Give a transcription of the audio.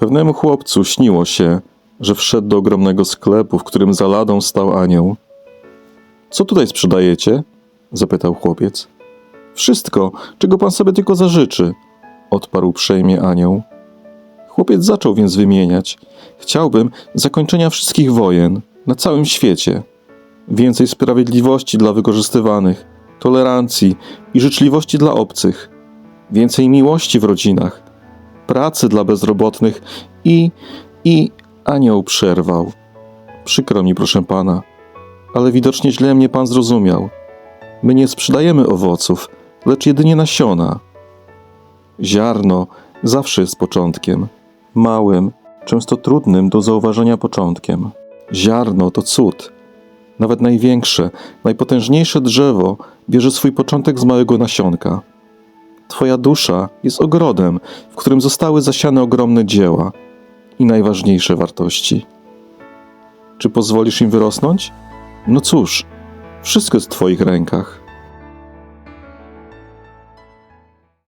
Pewnemu chłopcu śniło się, że wszedł do ogromnego sklepu, w którym za ladą stał anioł. Co tutaj sprzedajecie? zapytał chłopiec. Wszystko, czego pan sobie tylko zażyczy, odparł uprzejmie anioł. Chłopiec zaczął więc wymieniać. Chciałbym zakończenia wszystkich wojen na całym świecie. Więcej sprawiedliwości dla wykorzystywanych, tolerancji i życzliwości dla obcych. Więcej miłości w rodzinach, pracy dla bezrobotnych i, i anioł przerwał. Przykro mi, proszę pana, ale widocznie źle mnie pan zrozumiał. My nie sprzedajemy owoców, lecz jedynie nasiona. Ziarno zawsze jest początkiem, małym, często trudnym do zauważenia początkiem. Ziarno to cud. Nawet największe, najpotężniejsze drzewo bierze swój początek z małego nasionka. Twoja dusza jest ogrodem, w którym zostały zasiane ogromne dzieła i najważniejsze wartości. Czy pozwolisz im wyrosnąć? No cóż, wszystko jest w Twoich rękach.